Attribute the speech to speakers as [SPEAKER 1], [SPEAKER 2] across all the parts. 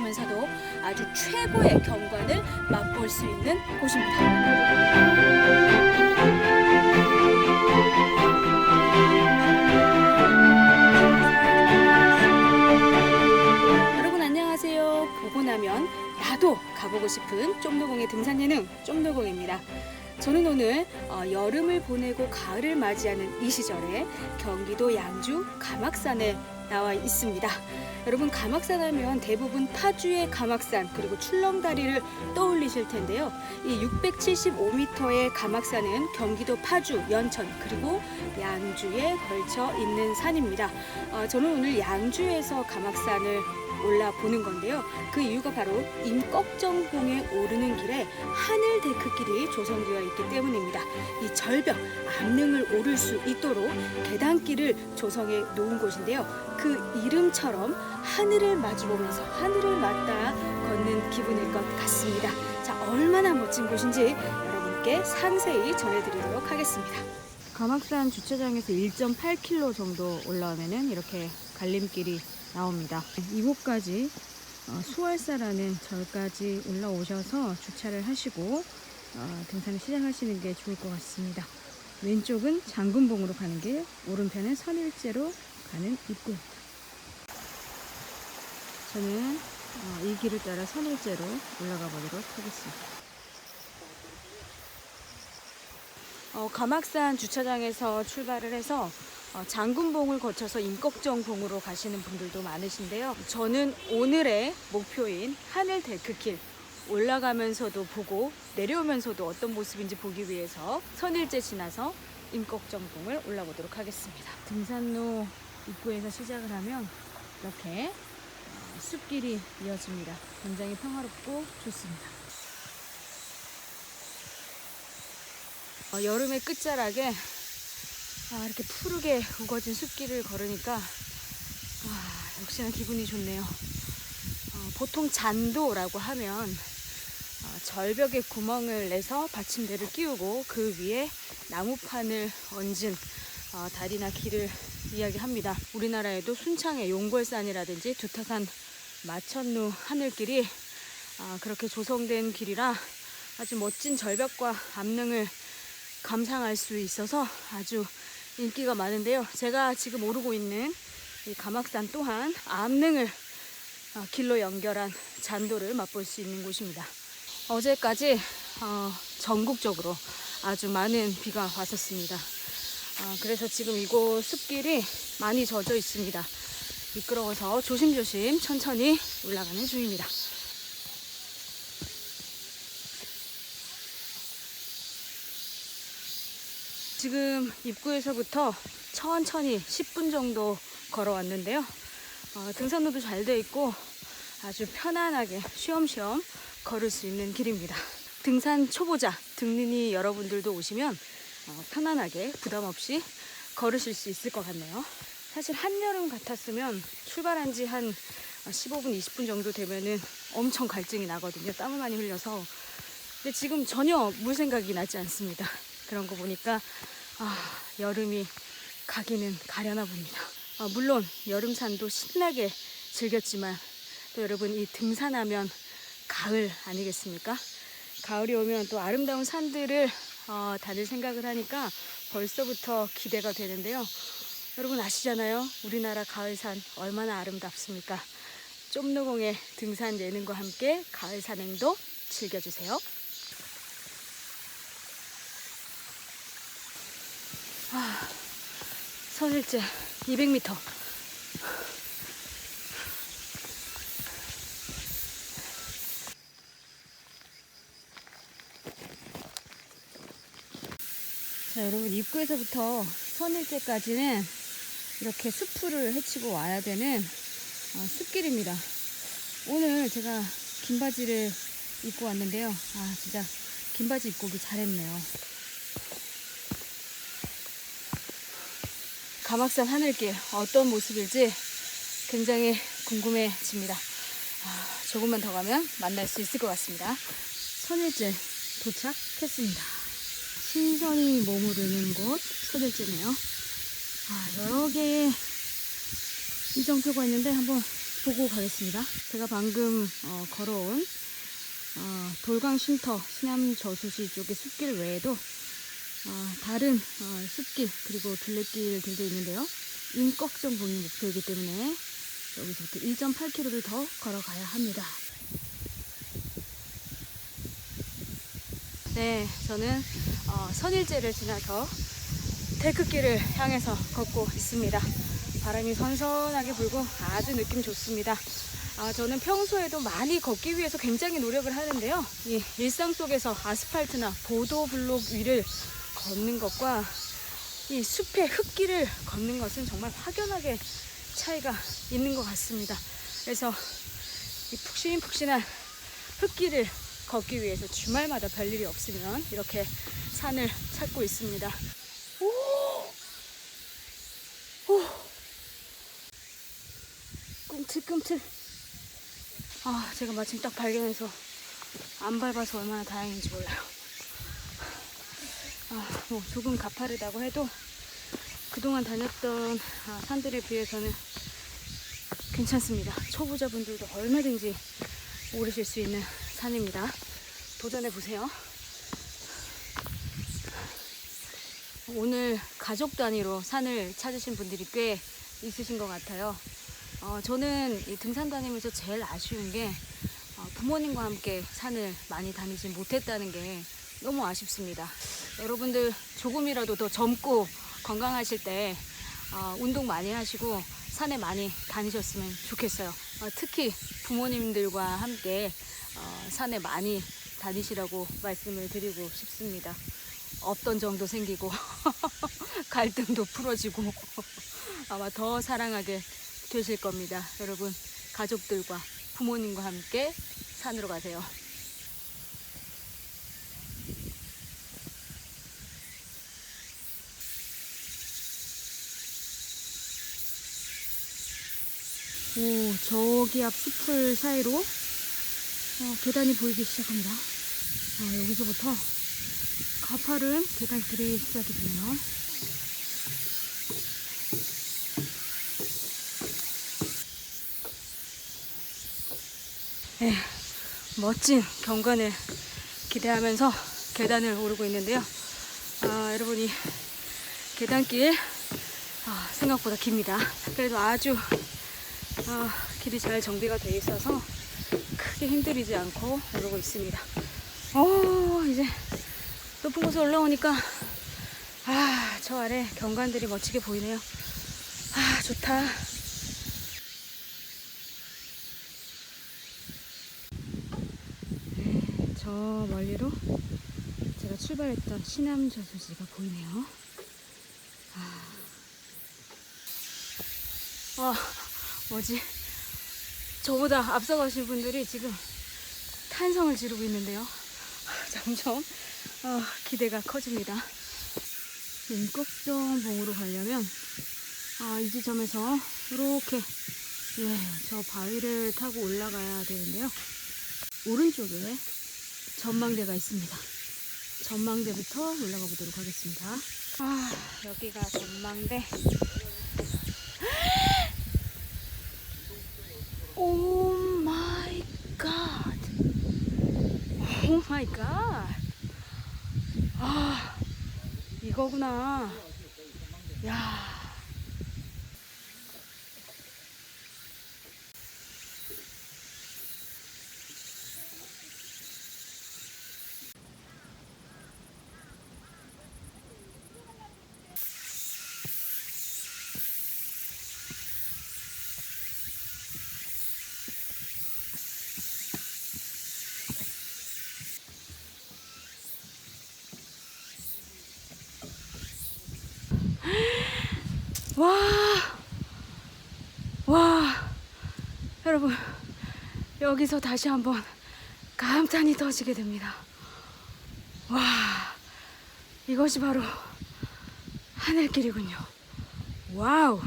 [SPEAKER 1] 있으면서도 아주 최고의 경관을 맛볼 수 있는 곳입니다. 여러분 안녕하세요. 보고 나면 나도 가보고 싶은 쫌노공의 등산 예능 쫌노공입니다. 저는 오늘 어, 여름을 보내고 가을을 맞이하는 이 시절에 경기도 양주 가막산에 나와 있습니다. 여러분 가막산 하면 대부분 파주의 가막산 그리고 출렁다리를 떠올리실 텐데요. 이 675m의 가막산은 경기도 파주, 연천 그리고 양주에 걸쳐 있는 산입니다. 어, 저는 오늘 양주에서 가막산을 올라 보는 건데요. 그 이유가 바로 임꺽정봉에 오르는 길에 하늘 데크길이 조성되어 있기 때문입니다. 이 절벽 암릉을 오를 수 있도록 계단길을 조성해 놓은 곳인데요. 그 이름처럼 하늘을 마주보면서 하늘을 맞닿아 걷는 기분일 것 같습니다. 자, 얼마나 멋진 곳인지 여러분께 상세히 전해드리도록 하겠습니다. 가막산 주차장에서 1.8km 정도 올라오면은 이렇게 갈림길이 나옵니다. 이곳까지 어, 수월사라는 절까지 올라오셔서 주차를 하시고 어, 등산을 시작하시는 게 좋을 것 같습니다. 왼쪽은 장군봉으로 가는 길, 오른편은 선일제로 가는 입구입니다. 저는 어, 이 길을 따라 선일제로 올라가 보도록 하겠습니다. 어, 가막산 주차장에서 출발을 해서 어, 장군봉을 거쳐서 임꺽정봉으로 가시는 분들도 많으신데요. 저는 오늘의 목표인 하늘 데크길 올라가면서도 보고 내려오면서도 어떤 모습인지 보기 위해서 선일제 지나서 임꺽정봉을 올라보도록 하겠습니다. 등산로 입구에서 시작을 하면 이렇게 어, 숲길이 이어집니다. 굉장히 평화롭고 좋습니다. 어, 여름의 끝자락에 아, 이렇게 푸르게 우거진 숲길을 걸으니까 아, 역시나 기분이 좋네요. 어, 보통 잔도라고 하면 어, 절벽에 구멍을 내서 받침대를 끼우고 그 위에 나무판을 얹은 어, 다리나 길을 이야기합니다. 우리나라에도 순창의 용골산이라든지 두타산 마천루 하늘길이 아, 그렇게 조성된 길이라 아주 멋진 절벽과 암릉을 감상할 수 있어서 아주 인기가 많은데요. 제가 지금 오르고 있는 이 가막산 또한 암릉을 어, 길로 연결한 잔도를 맛볼 수 있는 곳입니다. 어제까지 어, 전국적으로 아주 많은 비가 왔었습니다. 어, 그래서 지금 이곳 숲길이 많이 젖어 있습니다. 미끄러워서 조심조심 천천히 올라가는 중입니다. 지금 입구에서부터 천천히 10분 정도 걸어왔는데요. 어, 등산로도 잘 돼 있고 아주 편안하게 쉬엄쉬엄 걸을 수 있는 길입니다. 등산 초보자, 등린이 여러분들도 오시면 어, 편안하게 부담 없이 걸으실 수 있을 것 같네요. 사실 한여름 같았으면 출발한 지 한 15분, 20분 정도 되면은 엄청 갈증이 나거든요. 땀을 많이 흘려서. 근데 지금 전혀 물 생각이 나지 않습니다. 그런 거 보니까 아, 여름이 가기는 가려나 봅니다. 아, 물론 여름산도 신나게 즐겼지만 또 여러분 이 등산하면 가을 아니겠습니까? 가을이 오면 또 아름다운 산들을 어, 다닐 생각을 하니까 벌써부터 기대가 되는데요. 여러분 아시잖아요. 우리나라 가을산 얼마나 아름답습니까? 쫌노공의 등산 예능과 함께 가을 산행도 즐겨주세요. 아, 선일제 200m. 자, 여러분 입구에서부터 선일제까지는 이렇게 숲을 헤치고 와야 되는 어, 숲길입니다. 오늘 제가 긴 바지를 입고 왔는데요. 아, 진짜 긴 바지 입고 오기 잘했네요. 가막산 하늘길 어떤 모습일지 굉장히 궁금해집니다. 아, 조금만 더 가면 만날 수 있을 것 같습니다. 선일제 도착했습니다. 신선이 머무르는 곳 선일제네요. 아, 여러 개의 이정표가 있는데 한번 보고 가겠습니다. 제가 방금 어, 걸어온 어, 돌강 쉼터 신암 저수지 쪽의 숲길 외에도 어, 다른 어, 숲길 그리고 둘레길들도 있는데요. 인꺽정 봉이 목표이기 때문에 여기서부터 1.8km를 더 걸어가야 합니다. 네, 저는 어, 선일제를 지나서 데크길을 향해서 걷고 있습니다. 바람이 선선하게 불고 아주 느낌 좋습니다. 아, 저는 평소에도 많이 걷기 위해서 굉장히 노력을 하는데요. 이 일상 속에서 아스팔트나 보도 블록 위를 걷는 것과 이 숲의 흙길을 걷는 것은 정말 확연하게 차이가 있는 것 같습니다. 그래서 이 푹신푹신한 흙길을 걷기 위해서 주말마다 별일이 없으면 이렇게 산을 찾고 있습니다. 오! 오! 꿈틀꿈틀. 아, 제가 마침 딱 발견해서 안 밟아서 얼마나 다행인지 몰라요. 아, 뭐 조금 가파르다고 해도 그동안 다녔던 아, 산들에 비해서는 괜찮습니다. 초보자분들도 얼마든지 오르실 수 있는 산입니다. 도전해 보세요. 오늘 가족 단위로 산을 찾으신 분들이 꽤 있으신 것 같아요. 어, 저는 이 등산 다니면서 제일 아쉬운 게 어, 부모님과 함께 산을 많이 다니지 못했다는 게 너무 아쉽습니다. 여러분들 조금이라도 더 젊고 건강하실 때 어, 운동 많이 하시고 산에 많이 다니셨으면 좋겠어요. 어, 특히 부모님들과 함께 어, 산에 많이 다니시라고 말씀을 드리고 싶습니다. 없던 정도 생기고 갈등도 풀어지고 아마 더 사랑하게 되실 겁니다. 여러분 가족들과 부모님과 함께 산으로 가세요. 오, 저기 앞 숲을 사이로 어, 계단이 보이기 시작합니다. 아, 여기서부터 가파른 계단길이 시작이 되네요. 네, 멋진 경관을 기대하면서 계단을 오르고 있는데요. 아, 여러분이 계단길 아, 생각보다 깁니다. 그래도 아주 아, 길이 잘 정비가 돼 있어서 크게 힘들이지 않고 오르고 있습니다. 오, 이제 높은 곳에 올라오니까 아, 저 아래 경관들이 멋지게 보이네요. 아, 좋다. 네, 저 멀리로 제가 출발했던 신암 저수지가 보이네요. 아, 와, 뭐지? 저보다 앞서가신 분들이 지금 탄성을 지르고 있는데요. 점점 어, 기대가 커집니다. 인꺽정봉으로 가려면 아, 이 지점에서 이렇게 예, 저 바위를 타고 올라가야 되는데요. 오른쪽에 전망대가 있습니다. 전망대부터 올라가 보도록 하겠습니다. 아, 여기가 전망대. 오 마이 갓. 오 마이 갓. 아, 이거구나. 야. 와. 와. 여러분, 여기서 다시 한번 감탄이 터지게 됩니다. 와. 이것이 바로 하늘길이군요. 와우.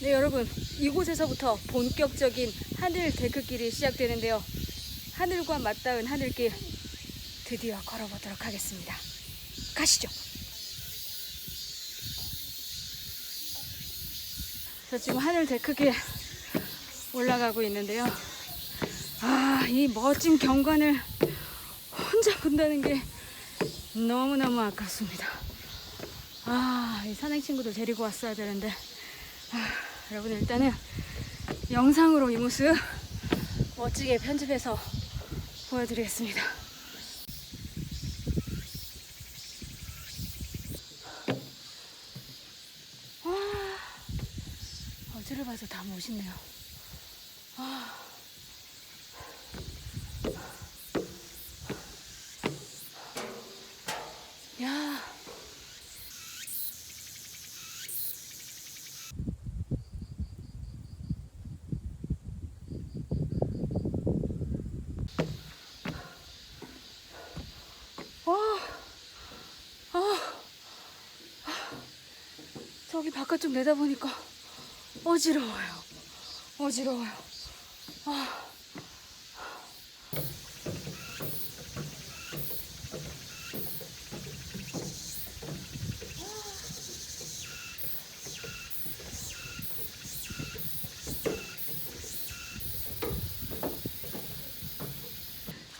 [SPEAKER 1] 네, 여러분. 이곳에서부터 본격적인 하늘 데크길이 시작되는데요. 하늘과 맞닿은 하늘길 드디어 걸어보도록 하겠습니다. 가시죠. 저 지금 하늘 데크길 올라가고 있는데요. 아, 이 멋진 경관을 혼자 본다는 게 너무너무 아깝습니다. 아, 이 산행 친구들 데리고 왔어야 되는데. 아, 여러분 일단은 영상으로 이 모습 멋지게 편집해서 보여드리겠습니다. 와, 어디를 봐도 다 멋있네요. 아. 야. 와. 아. 저기 바깥쪽 내다보니까 어지러워요. 어지러워요. 아.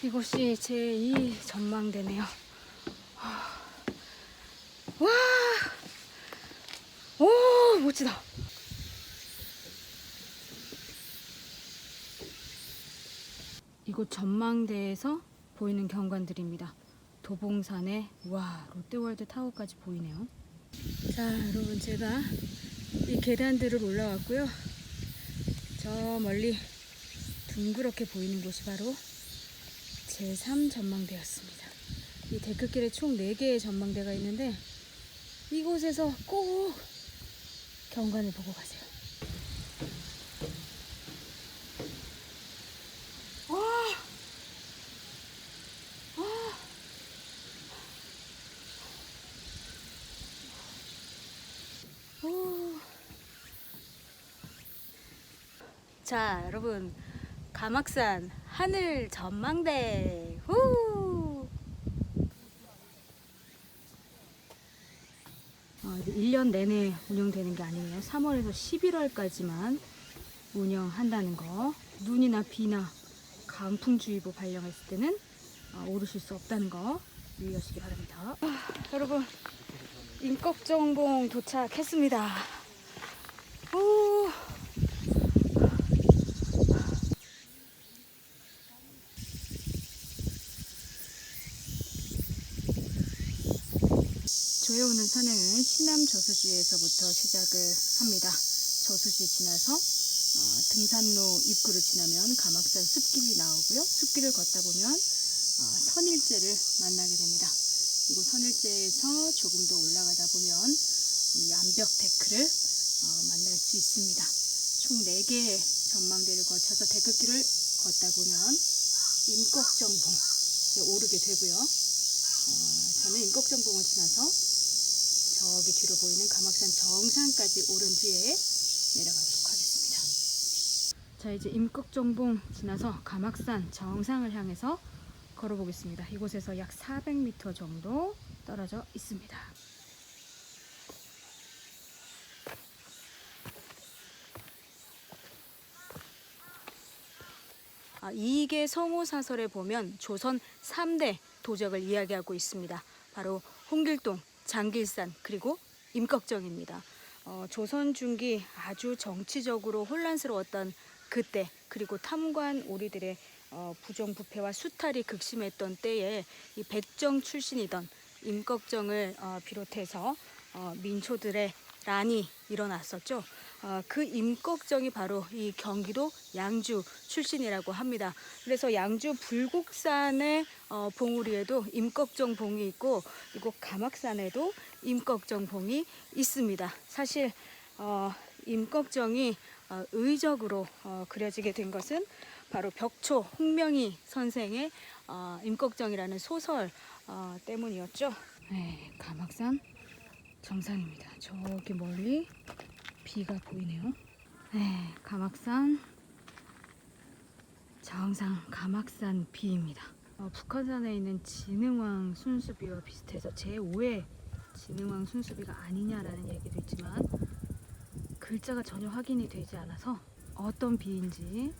[SPEAKER 1] 이곳이 제2 전망대네요. 아. 와! 오, 멋지다. 이곳 전망대에서 보이는 경관들입니다. 도봉산에 와 롯데월드 타워까지 보이네요. 자 여러분 제가 이 계단들을 올라왔고요. 저 멀리 둥그렇게 보이는 곳이 바로 제3 전망대였습니다. 이 데크길에 총 4개의 전망대가 있는데 이곳에서 꼭 경관을 보고 가세요. 와! 와! 오. 자, 여러분. 가막산 하늘 전망대. 후! 어, 1년 내내 운영되는 게 아니에요. 3월에서 11월까지만 운영한다는 거. 눈이나 비나 강풍주의보 발령했을 때는 어, 오르실 수 없다는 거 유의하시기 바랍니다. 아, 여러분, 임꺽정봉 도착했습니다. 오. 조여오는 산행은 시남 저수지에서부터 시작을 합니다. 저수지 지나서 어, 등산로 입구를 지나면 가막산 숲길이 나오고요. 숲길을 걷다 보면 어, 선일제를 만나게 됩니다. 이곳 선일제에서 조금 더 올라가다 보면 이 암벽 데크를 어, 만날 수 있습니다. 총 4개의 전망대를 거쳐서 데크길을 걷다 보면 임꺽정봉에 오르게 되고요. 어, 저는 임꺽정봉을 지나서 저기 뒤로 보이는 가막산 정상까지 오른 뒤에 내려가도록 하겠습니다. 자 이제 임꺽정봉 지나서 가막산 정상을 향해서 걸어보겠습니다. 이곳에서 약 400m 정도 떨어져 있습니다. 아, 이게 성호사설에 보면 조선 3대 도적을 이야기하고 있습니다. 바로 홍길동, 장길산 그리고 임꺽정입니다. 어, 조선 중기 아주 정치적으로 혼란스러웠던 그때 그리고 탐관 오리들의 어, 부정부패와 수탈이 극심했던 때에 이 백정 출신이던 임꺽정을 어, 비롯해서 어, 민초들의 난이 일어났었죠. 어, 그 임꺽정이 바로 이 경기도 양주 출신이라고 합니다. 그래서 양주 불곡산의 어, 봉우리에도 임꺽정 봉이 있고 이곳 가막산에도 임꺽정 봉이 있습니다. 사실 어, 임꺽정이 어, 의적으로 어, 그려지게 된 것은 바로 벽초 홍명희 선생의 어, 임꺽정이라는 소설 어, 때문이었죠. 네, 가막산 정상입니다. 저기 멀리 비가 보이네요. 네, 가막산 정상 가막산 비입니다. 어, 북한산에 있는 진흥왕 순수비와 비슷해서 제5의 진흥왕 순수비가 아니냐라는 얘기도 있지만 글자가 전혀 확인이 되지 않아서 어떤 비인지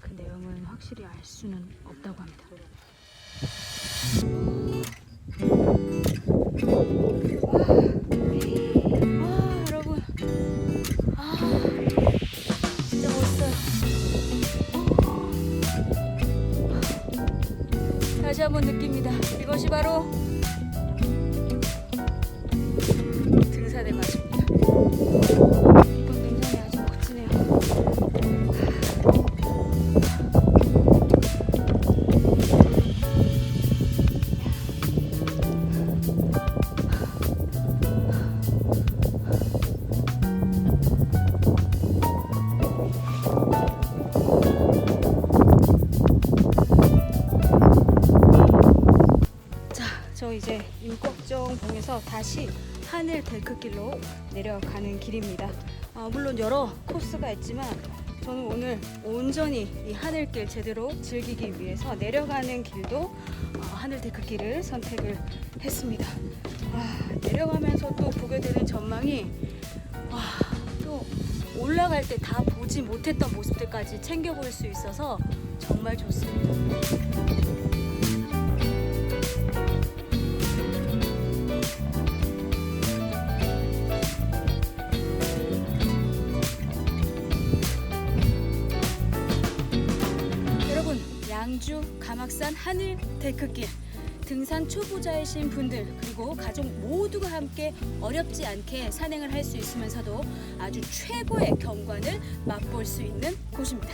[SPEAKER 1] 그 내용은 확실히 알 수는 없다고 합니다. 아, 한번 느낍니다. 이것이 바로 이제 임꺽정 봉에서 다시 하늘 데크길로 내려가는 길입니다. 아, 물론 여러 코스가 있지만 저는 오늘 온전히 이 하늘길 제대로 즐기기 위해서 내려가는 길도 어, 하늘 데크길을 선택을 했습니다. 와, 내려가면서 또 보게 되는 전망이 와, 또 올라갈 때 다 보지 못했던 모습들까지 챙겨볼 수 있어서 정말 좋습니다. 가막산 하늘 데크길 등산 초보자이신 분들 그리고 가족 모두가 함께 어렵지 않게 산행을 할 수 있으면서도 아주 최고의 경관을 맛볼 수 있는 곳입니다.